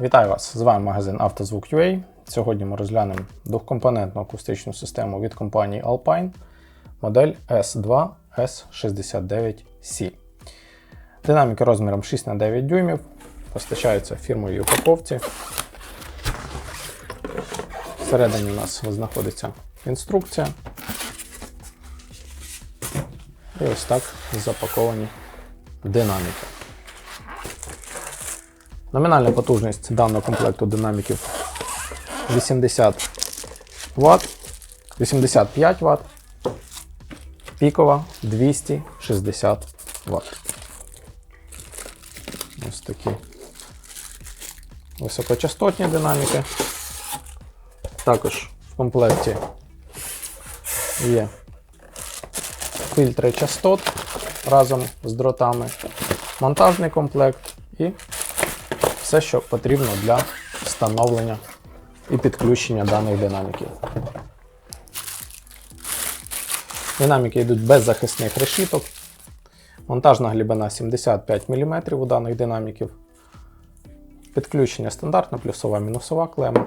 Вітаю вас! З вами магазин «Автозвук.UA». Сьогодні ми розглянемо двохкомпонентну акустичну систему від компанії Alpine модель S2 S69C. Динаміки розміром 6х9 дюймів постачаються фірмовій упаковці. Всередині у нас знаходиться інструкція. І ось так запаковані динаміки. Номінальна потужність даного комплекту динаміків 80 Вт, 85 Вт, пікова 260 Вт. Ось такі високочастотні динаміки. Також в комплекті є фільтри частот разом з дротами, монтажний комплект і все, що потрібно для встановлення і підключення даних динаміків. Динаміки йдуть без захисних решіток. Монтажна глибина 75 мм у даних динаміків. Підключення стандартна, плюсова мінусова клема.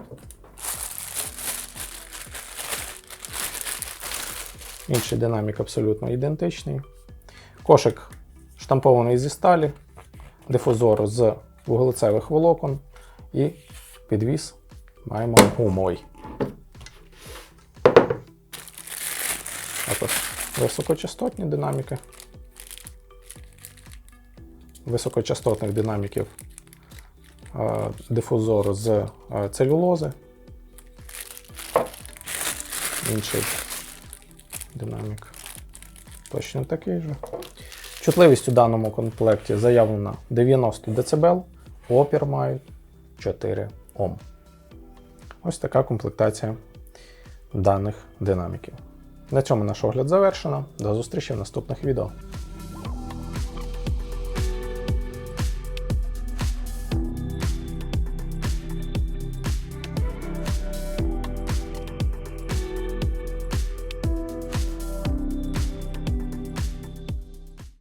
Інший динамік абсолютно ідентичний. Кошик штампований зі сталі, дифузор з вуглецевих волокон і підвіс маємо гумовий. Також високочастотні динаміки. Високочастотних динаміків е, дифузор з е, целюлози. Інший динамік точно такий же. Чутливість у даному комплекті заявлена 90 дБ, опір мають 4 Ом. Ось така комплектація даних динаміків. На цьому наш огляд завершено. До зустрічі в наступних відео.